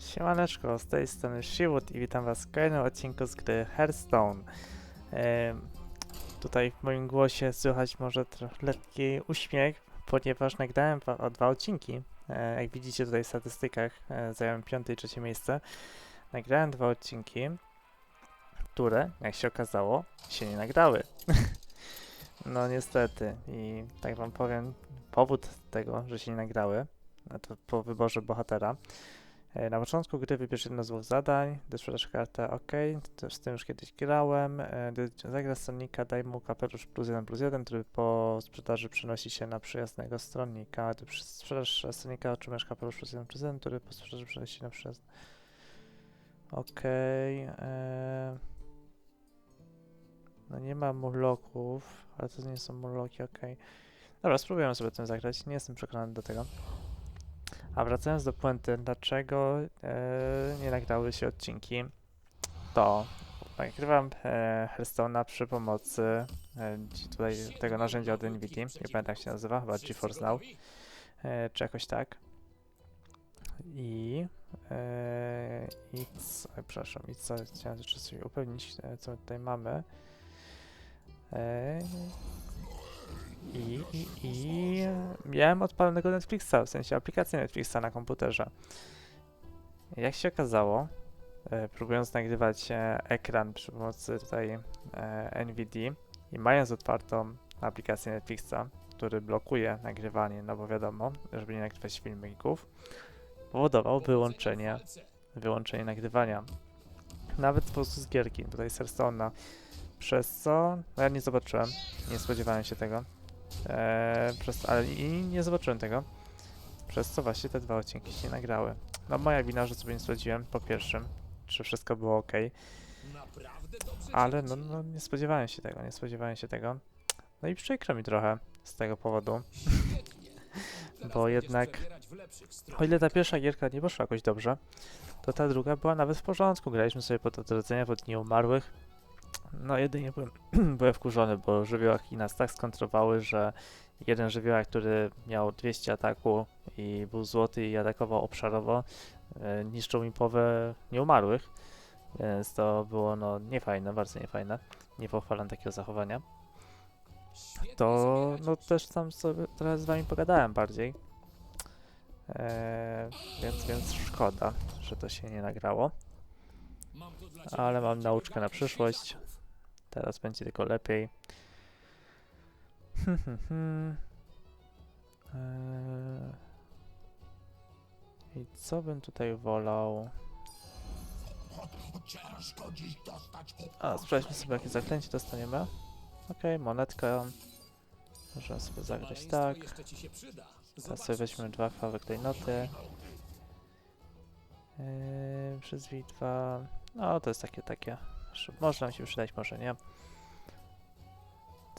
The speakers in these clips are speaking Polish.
Siemaneczko, z tej strony Shiwood i witam was w kolejnym odcinku z gry Hearthstone. Tutaj w moim głosie słychać może trochę lekki uśmiech, ponieważ nagrałem o dwa odcinki. E, jak widzicie tutaj w statystykach e, zająłem piąte i trzecie miejsce. Nagrałem dwa odcinki, które, jak się okazało, się nie nagrały. no niestety i tak wam powiem, powód tego, że się nie nagrały, to po wyborze bohatera. E, Na początku gry wybierz jedno z dwóch zadań, gdy kartę OK, z tym już kiedyś grałem. E, Gdy zagrasz stronnika, daj mu kapelusz plus 1 plus 1, który po sprzedaży przenosi się na przyjaznego stronnika. Gdy sprzedasz stronnika, otrzymasz kapelusz plus 1 plus 1, który po sprzedaży przenosi się na przyjazny. OK. E... No nie ma murloków, ale to nie są murloki, OK. Dobra, spróbujemy sobie tym zagrać, nie jestem przekonany do tego. A wracając do puenty, dlaczego e, nie nagrały się odcinki, to nagrywam e, Hearthstone'a przy pomocy e, tutaj tego narzędzia od NVIDIA, nie pamiętam jak się nazywa, chyba GeForce Now, e, czy jakoś tak. I, e, i co, przepraszam, i co, chciałem jeszcze sobie upewnić, e, co tutaj mamy. E, i, i, miałem odpalonego Netflixa, w sensie aplikację Netflixa na komputerze. Jak się okazało, e, próbując nagrywać e, ekran przy pomocy tutaj e, NVIDIA i mając otwartą aplikację Netflixa, który blokuje nagrywanie, no bo wiadomo, żeby nie nagrywać filmików, powodował wyłączenie, wyłączenie nagrywania. Nawet po prostu z gierki, tutaj z Hearthstone'a. Przez co, no ja nie zobaczyłem, nie spodziewałem się tego. Eee, przez, ale i nie zobaczyłem tego. Przez co właśnie te dwa odcinki się nie nagrały. No moja wina, że sobie nie sprawdziłem po pierwszym, czy wszystko było ok. Ale no, no nie spodziewałem się tego, nie spodziewałem się tego. No i przykro mi trochę z tego powodu. Bo jednak, o ile ta pierwsza gierka nie poszła jakoś dobrze, to ta druga była nawet w porządku. Graliśmy sobie pod odrodzenia, pod Dni Umarłych. No jedynie byłem, byłem wkurzony, bo żywiołaki nas tak skontrowały, że jeden żywiołak, który miał 200 ataku i był złoty i atakował obszarowo, e, niszczył mi połowę nieumarłych, więc to było no niefajne, bardzo niefajne. Nie pochwalam takiego zachowania. To no też tam sobie trochę z wami pogadałem bardziej. E, więc, więc szkoda, że to się nie nagrało. Ale mam nauczkę na przyszłość. Teraz będzie tylko lepiej. Hmm, hmm, hmm. Eee. I co bym tutaj wolał? A, sprawdźmy sobie jakie zaklęcie dostaniemy. Okej, monetka. Możemy sobie zagrać tak. Teraz sobie weźmiemy dwa kawałek tej noty. Yy, przyzwij dwa. No, to jest takie, takie. Że Może nam się przydać, może nie.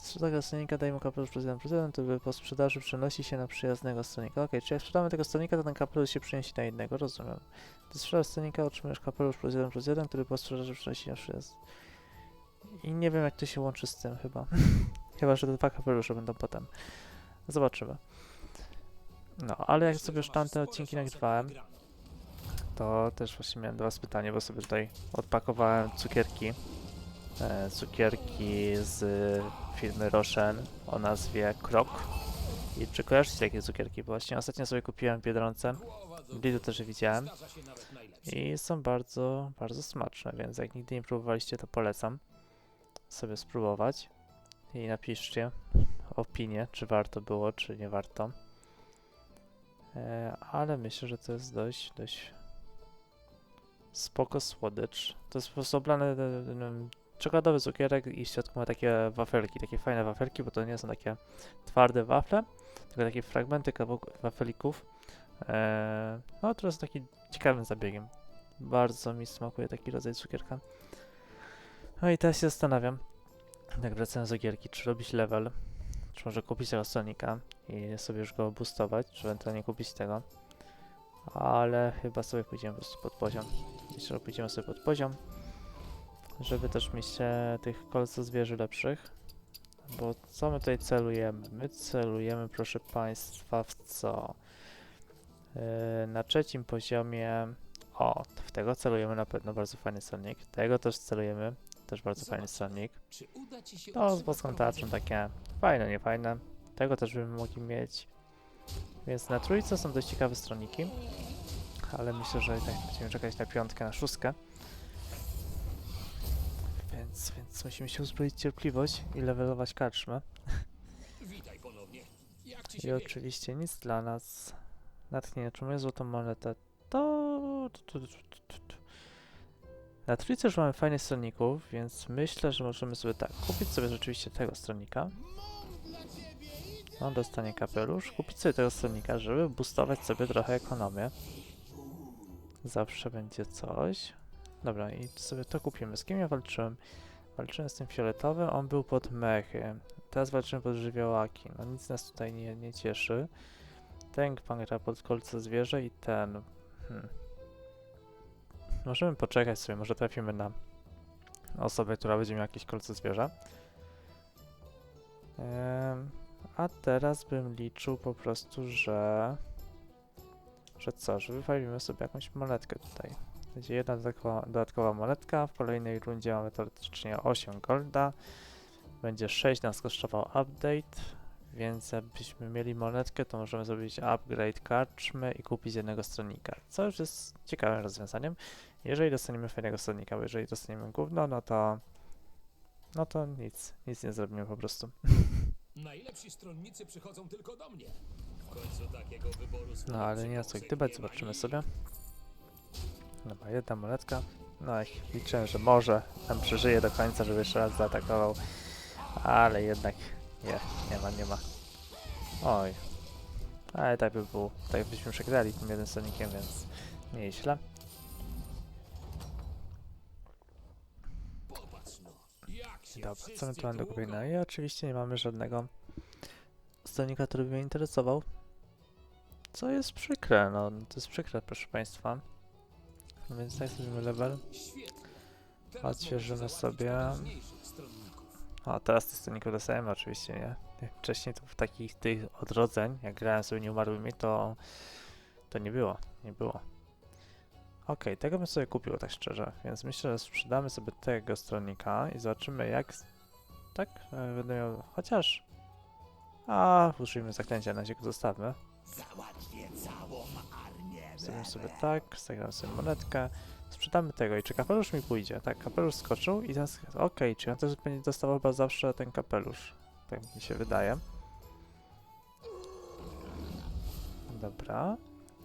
Sprzedaga stronnika daje mu kapelusz plus 1 plus 1, który po sprzedaży przenosi się na przyjaznego stronnika. Ok, czyli jak sprzedamy tego stronnika, to ten kapelusz się przeniesie na innego, rozumiem. Gdy sprzedasz stronnika, otrzymujesz kapelusz plus 1 plus 1, który po sprzedaży przenosi się na przyjazd. I nie wiem, jak to się łączy z tym chyba. chyba, że te dwa kapelusze będą potem. Zobaczymy. No, ale jak sobie już tamte odcinki nagrywałem, to też właśnie miałem do Was pytanie, bo sobie tutaj odpakowałem cukierki. E, cukierki z firmy Roshen o nazwie Krok. I czy kojarzycie takie cukierki? Bo właśnie ostatnio sobie kupiłem w Biedronce. W też widziałem. I są bardzo, bardzo smaczne, więc jak nigdy nie próbowaliście, to polecam sobie spróbować. I napiszcie opinię, czy warto było, czy nie warto. E, ale myślę, że to jest dość, dość spoko słodycz. To jest po prostu oblany e, e, czekoladowy cukierek i w środku ma takie wafelki, takie fajne wafelki, bo to nie są takie twarde wafle, tylko takie fragmenty wafelików. Eee, no to jest taki ciekawym zabiegiem. Bardzo mi smakuje taki rodzaj cukierka. No i teraz się zastanawiam, tak wracając do gierki, czy robić level, czy może kupić tego Sonika i sobie już go boostować, czy ewentualnie kupić tego. Ale chyba sobie pójdziemy po prostu pod poziom. Że pójdziemy sobie pod poziom, żeby też mieć e, tych kolców zwierzy lepszych. Bo co my tutaj celujemy? My celujemy, proszę Państwa, w co? E, na trzecim poziomie O, w tego celujemy na pewno, bardzo fajny stronnik. Tego też celujemy, też bardzo fajny uda ci się To z boską tarczą takie fajne, nie fajne. Tego też byśmy mogli mieć. Więc na trójce są dość ciekawe stroniki. Ale myślę, że tak będziemy czekać na piątkę, na szóstkę. Więc, więc musimy się uzbroić cierpliwość i levelować karczmę. Witaj ponownie. I oczywiście nic dla nas. Natchnienie, czy moją złotą monetę? To... Na trójce już mamy fajnych stronników, więc myślę, że możemy sobie tak, kupić sobie rzeczywiście tego stronnika. On dostanie kapelusz. Kupić sobie tego stronnika, żeby boostować sobie trochę ekonomię. Zawsze będzie coś. Dobra, i sobie to kupimy. Z kim ja walczyłem? Walczyłem z tym fioletowym, on był pod mechy. Teraz walczymy pod żywiołaki. No nic nas tutaj nie, nie cieszy. Ten pan gra pod kolce zwierzę i ten. Hmm. Możemy poczekać sobie, może trafimy na osobę, która będzie miała jakieś kolce zwierza. Em, a teraz bym liczył po prostu, że... Że co, że wywalimy sobie jakąś monetkę tutaj. Będzie jedna dodatkowa, dodatkowa monetka, w kolejnej rundzie mamy teoretycznie 8 golda. Będzie 6 nas kosztował update, więc jakbyśmy mieli monetkę, to możemy zrobić upgrade karczmy i kupić jednego stronnika, co już jest ciekawym rozwiązaniem. Jeżeli dostaniemy fajnego stronnika, bo jeżeli dostaniemy gówno, no to... No to nic, nic nie zrobimy po prostu. Najlepsi stronnicy przychodzą tylko do mnie. No ale nie co gdybać, ma zobaczymy sobie. Dobra, jedna monetka. No i liczyłem, że może tam przeżyje do końca, żeby jeszcze raz zaatakował. Ale jednak nie, nie ma, nie ma. Oj. Ale tak by było, tak byśmy przegrali tym jednym stronnikiem, więc nieźle. No. Dobra, co my tu mamy do kupienia? I oczywiście nie mamy żadnego stronnika, który by mnie interesował. Co jest przykre, no to jest przykre, proszę Państwa. No więc tak zrobimy level. Odświeżymy sobie. O, teraz tych stronników dostajemy oczywiście, nie? Wcześniej to w takich tych odrodzeń, jak grałem sobie nieumarłymi, to to nie było, nie było. Okej, tego bym sobie kupił, tak szczerze, więc myślę, że sprzedamy sobie tego stronnika i zobaczymy jak... Tak? E, Będę miał... chociaż... A, użyjmy zaklęcia, na go zostawmy. Załatwię całą armię. Zrobimy sobie tak, zagramy sobie monetkę, sprzedamy tego i czy kapelusz mi pójdzie? Tak, kapelusz skoczył i teraz, okej, czy on też będzie dostawał chyba zawsze ten kapelusz? Tak mi się wydaje. Dobra.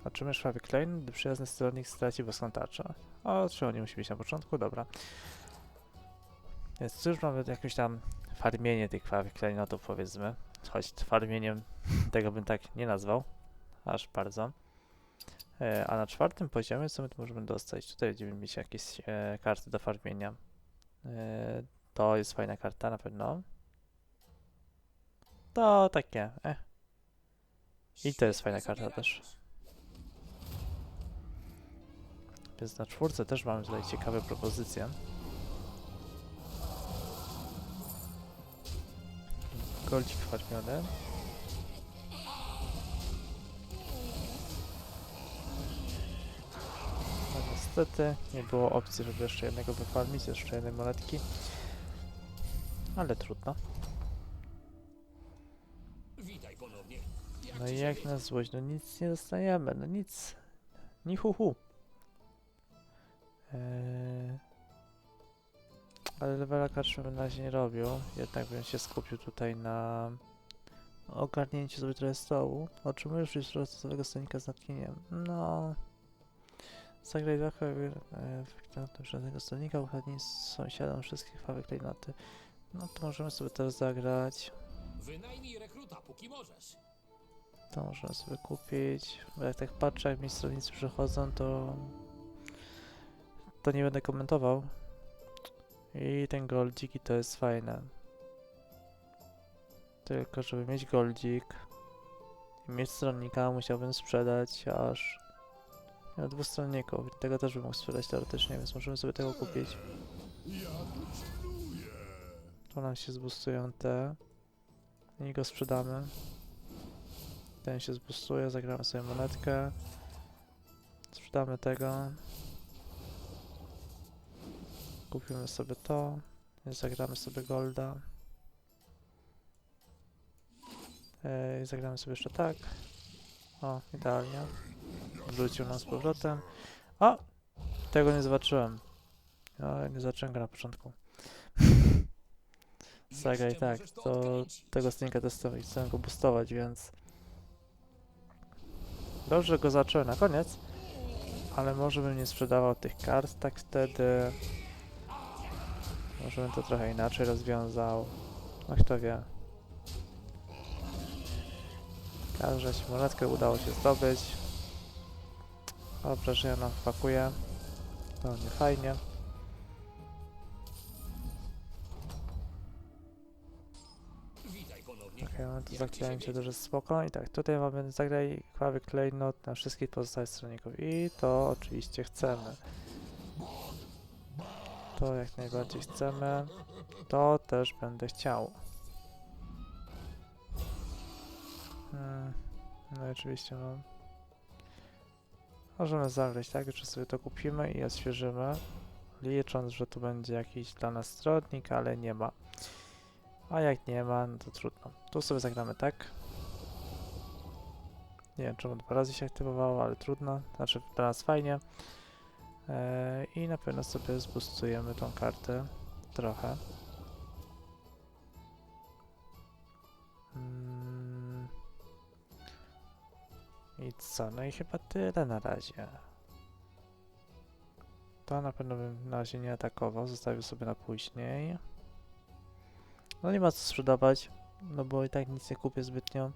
Otrzymy szwawy Klein, gdy przyjazny stronnik straci boską tarczę. O, czy on nie musi być na początku? Dobra. Więc tu już mamy jakieś tam farmienie tych krwawych klejnotów powiedzmy. Choć farmieniem tego bym tak nie nazwał. Aż bardzo. E, a na czwartym poziomie co my tu możemy dostać? Tutaj będziemy mieć jakieś e, karty do farmienia. E, to jest fajna karta na pewno. To takie, eh. I to jest fajna karta też. Więc na czwórce też mamy tutaj ciekawe propozycje. Goldzik farmiony. Niestety nie było opcji, żeby jeszcze jednego wyfarmić, jeszcze jednej monetki. Ale trudno. Witaj ponownie. Jak No i jak na złość, no nic nie dostajemy, no nic. Ni hu hu. Eee... Ale levela karczmy na razie nie robił, jednak bym się skupił tutaj na ogarnięciu sobie trochę stołu. Otrzymujesz już rozsądowego stonika z natchnieniem. No... Zagraj trochę e, efektywnego żadnego stonika, uchadnij z sąsiadom wszystkich fawek klejnoty. No to możemy sobie też zagrać. Wynajmij rekruta, póki możesz. To można sobie kupić. Bo jak tak patrzę, jak mi stronnicy przychodzą, to to nie będę komentował. I ten goldzik i to jest fajne. Tylko żeby mieć goldzik i mieć stronnika, musiałbym sprzedać aż stronników. I Tego też bym mógł sprzedać teoretycznie, więc możemy sobie tego kupić. Tu nam się zbustują te. I go sprzedamy. Ten się zbustuje, zagramy sobie monetkę. Sprzedamy tego. Kupimy sobie to. Zagramy sobie golda. Ej, zagramy sobie jeszcze tak. O, idealnie. Wrócił nam z powrotem. O! Tego nie zobaczyłem. Nie zobaczyłem go na początku. Zagraj Jeszcze tak, to tego stinka testować, chcę go boostować, więc... Dobrze, że go zacząłem na koniec, ale może bym nie sprzedawał tych kart tak wtedy. Może bym to trochę inaczej rozwiązał. No kto wie. Każda się monetkę udało się zdobyć. Obrażenia nam wpakuje. To nie fajnie. Witaj ponownie. Okej, no to ci się dużo spoko. I tak, tutaj mamy zagraj krwawy klejnot na wszystkich pozostałych stronników. I to oczywiście chcemy. To jak najbardziej chcemy. To też będę chciał. Hmm. No i oczywiście mam. Możemy zagrać, tak? Jeszcze sobie to kupimy i odświeżymy. Licząc, że tu będzie jakiś dla nas stronnik, ale nie ma. A jak nie ma, no to trudno. Tu sobie zagramy tak. Nie wiem czemu dwa razy się aktywowało, ale trudno. Znaczy dla nas fajnie. Eee, I na pewno sobie zboostujemy tą kartę trochę. I co? No i chyba tyle na razie. To na pewno bym na razie nie atakował, zostawił sobie na później. No nie ma co sprzedawać, no bo i tak nic nie kupię zbytnio.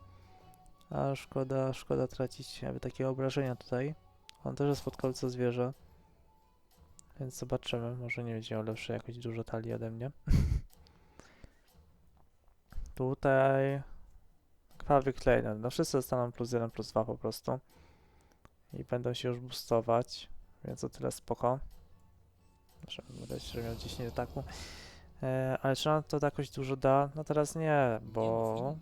A szkoda, szkoda tracić jakby takie obrażenia tutaj. On też jest pod kolce zwierzę. Więc zobaczymy, może nie będzie miał lepszej jakoś dużo talii ode mnie. tutaj krwawy klejnot. No wszyscy dostaną plus 1, plus 2 po prostu. I będą się już boostować, więc o tyle spoko. Żeby widać, że miał 10 ataku. E, ale czy nam to jakoś dużo da? No teraz nie, bo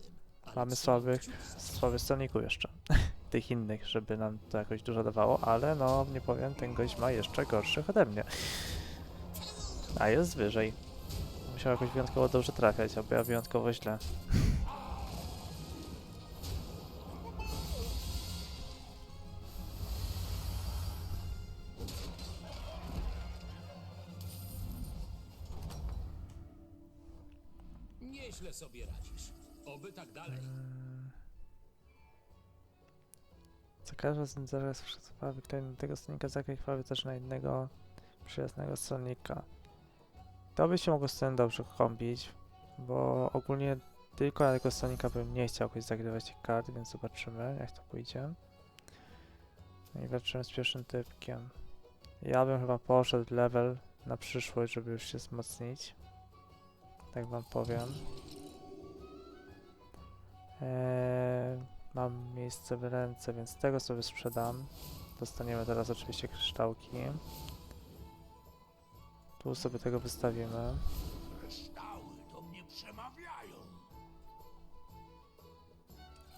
mamy słabych, słabych stronników jeszcze. Tych innych, żeby nam to jakoś dużo dawało, ale no nie powiem, ten gość ma jeszcze gorszych ode mnie. A jest wyżej. Musiał jakoś wyjątkowo dobrze trafiać, albo ja wyjątkowo źle. Za każdym razem zaraz przesuwa wykleję tego stronnika zakraj chwały też na innego przyjaznego stronnika. To by się mogło z tym dobrze kombić, bo ogólnie tylko na tego stronnika bym nie chciał jakoś zagrywać tych kart, więc zobaczymy jak to pójdzie. No i walczymy z pierwszym typkiem. Ja bym chyba poszedł level na przyszłość, żeby już się wzmocnić. Tak wam powiem. Eee, mam miejsce w ręce, więc tego sobie sprzedam. Dostaniemy teraz oczywiście kryształki. Tu sobie tego wystawimy.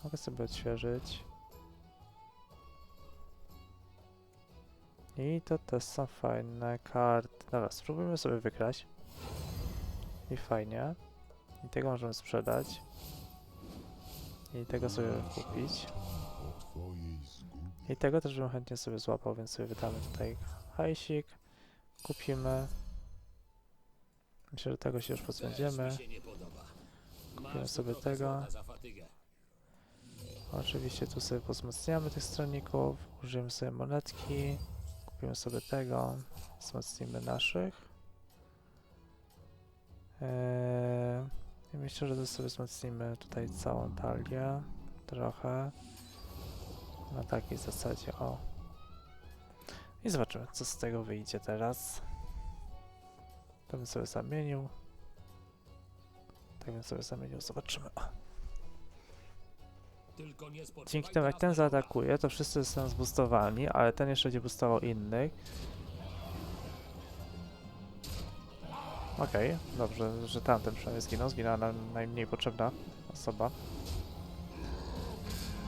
Mogę sobie odświeżyć. I to też są fajne karty. Dobra, spróbujmy sobie wygrać. I fajnie. I tego możemy sprzedać. I tego sobie kupić. I tego też bym chętnie sobie złapał, więc sobie wydamy tutaj hajsik. Kupimy. Myślę, że tego się już pozbędziemy. Kupimy sobie tego. Oczywiście tu sobie pozmacniamy tych stronników, użyjemy sobie monetki, kupimy sobie tego, wzmocnimy naszych. Eee, I myślę, że sobie wzmocnimy tutaj całą talię, trochę, na takiej zasadzie, o. I zobaczymy, co z tego wyjdzie teraz. To bym sobie zamienił. Tak bym sobie zamienił, zobaczymy. Dzięki temu jak ten zaatakuje, to wszyscy zostaną zboostowani, ale ten jeszcze będzie boostował innych. Okej, dobrze, że tamten przynajmniej zginął. Zginęła nam najmniej potrzebna osoba.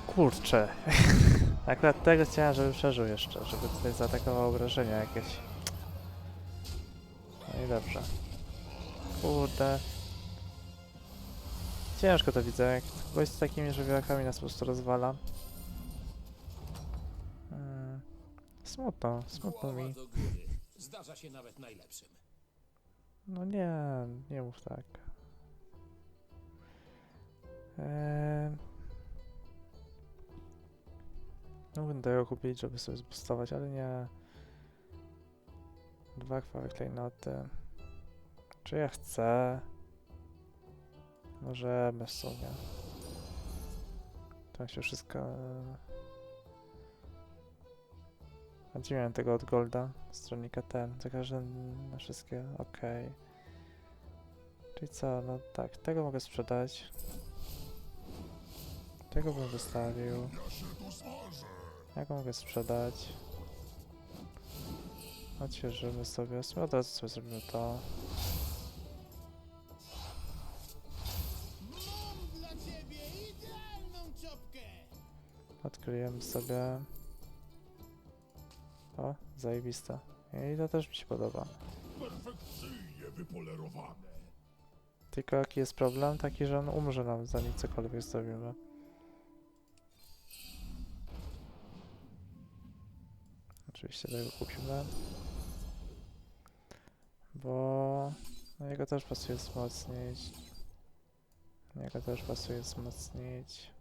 Kurczę. Akurat tego chciałem, żeby przeżył jeszcze, żeby tutaj zaatakował obrażenia jakieś. No i dobrze. Kurde. Ciężko to widzę, jak gość z takimi żywiołakami nas po prostu rozwala. Mm. Smutno, smutno mi. Zdarza się nawet najlepszym. No nie, nie mów tak. Eee... Mógłbym tego kupić, żeby sobie zbustować, ale nie. Dwa chwały klejnoty. Czy ja chcę? Możemy w sumie. To się wszystko... A miałem tego od Golda? Stronnika ten. Za każdym na wszystkie. Okej. Czyli co? No tak, tego mogę sprzedać. Tego bym wystawił. Jak mogę sprzedać? Odświeżymy sobie. Od razu sobie zrobimy to. Odkryjemy sobie. O, zajebiste. I to też mi się podoba. Perfekcyjnie wypolerowane. Tylko jaki jest problem? Taki, że on umrze nam zanim cokolwiek zrobimy. Oczywiście tego kupimy. Bo no jego też pasuje wzmocnić. Jego też pasuje wzmocnić.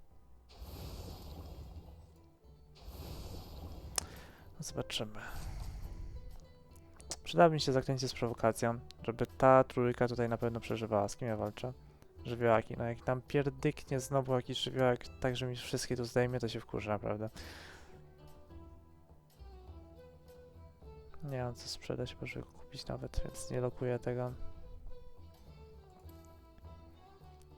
No zobaczymy. Przydałoby mi się zaklęcie z prowokacją, żeby ta trójka tutaj na pewno przeżywała. Z kim ja walczę? Żywiołaki. No jak tam pierdyknie znowu jakiś żywiołak, tak że mi wszystkie tu zdejmie, to się wkurzy naprawdę. Nie mam co sprzedać, może go kupić nawet, więc nie lokuję tego.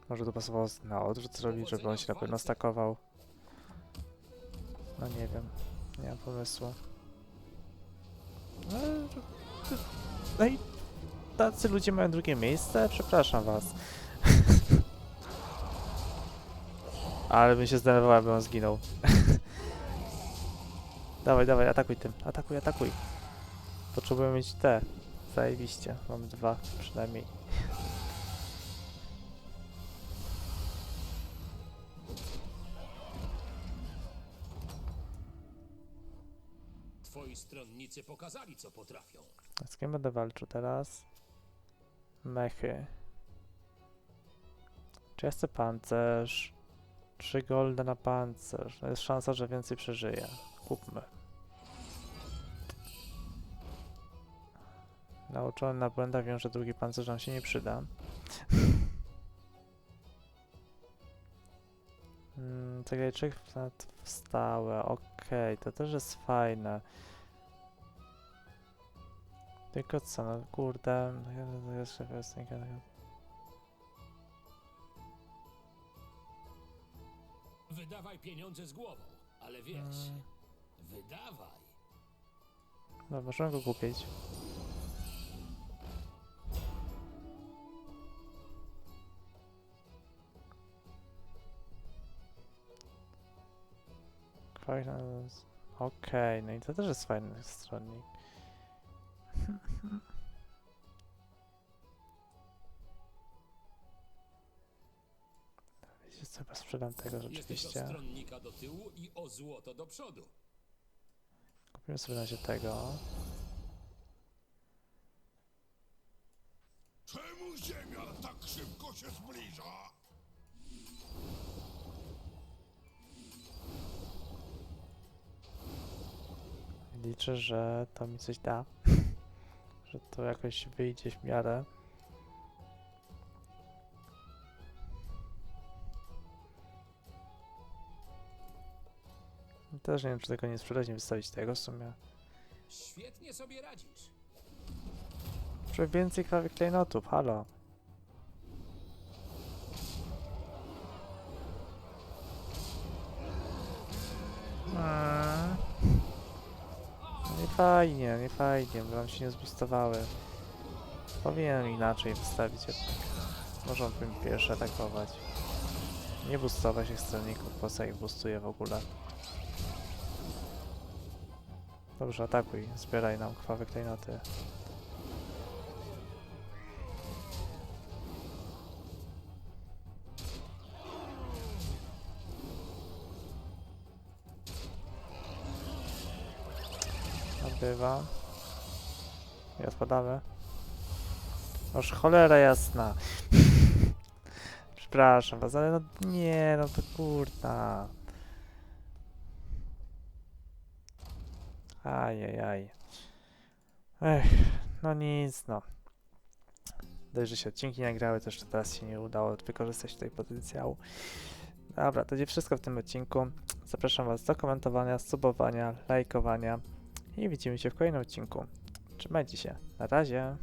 Może to pasowało na odwrót zrobić, żeby on się na pewno stakował. No nie wiem, nie mam pomysłu. No, no i tacy ludzie mają drugie miejsce? Przepraszam was. Ale bym się zdenerwował, jakby on zginął. dawaj, dawaj, atakuj tym. Atakuj, atakuj. Potrzebuję mieć te. Zajebiście. Mam dwa przynajmniej. Stronnicy pokazali, co potrafią. Z kim będę walczył teraz? Mechy. Czy ja chcę pancerz? Trzy golda na pancerz. No Jest szansa, że więcej przeżyję. Kupmy. Nauczony na błędach wiem, że drugi pancerz nam się nie przyda. Mm, Czekajczyk w stałe. Okej, to też jest fajne. Tylko co, no kurde, jeszcze piosenka. Wydawaj pieniądze z głową, ale wiesz, Mm. wydawaj. No, możemy go kupić. Fajna. Okej, no i to też jest fajny stronnik. Wiecie co, chyba sprzedam tego rzeczywiście. stronnika do tyłu i o złoto do przodu. Kupimy sobie na razie tego. Czemu Ziemia tak szybko się zbliża? Liczę, że to mi coś da. Że to jakoś wyjdzie w miarę. Też nie wiem, czy tego nie sprzedać, nie wystawić tego w sumie. Świetnie sobie radzisz. Więcej krwawych klejnotów, halo. Mm. Nie fajnie, nie fajnie, bo nam się nie zbustowały. Powinienem inaczej wystawić jednak. Może on pierwszy atakować. Nie boostować ich stronników, po co ich boostuje w ogóle. Dobrze, atakuj, zbieraj nam krwawe klejnoty. Bywa. I odpadamy. Oż cholera jasna. Przepraszam was, ale no nie, no to kurna. Ajajaj. Ech, no nic, no. Dość, że się odcinki nagrały, też teraz się nie udało wykorzystać tutaj potencjału. Dobra, to będzie wszystko w tym odcinku. Zapraszam Was do komentowania, subowania, lajkowania i widzimy się w kolejnym odcinku. Trzymajcie się. Na razie.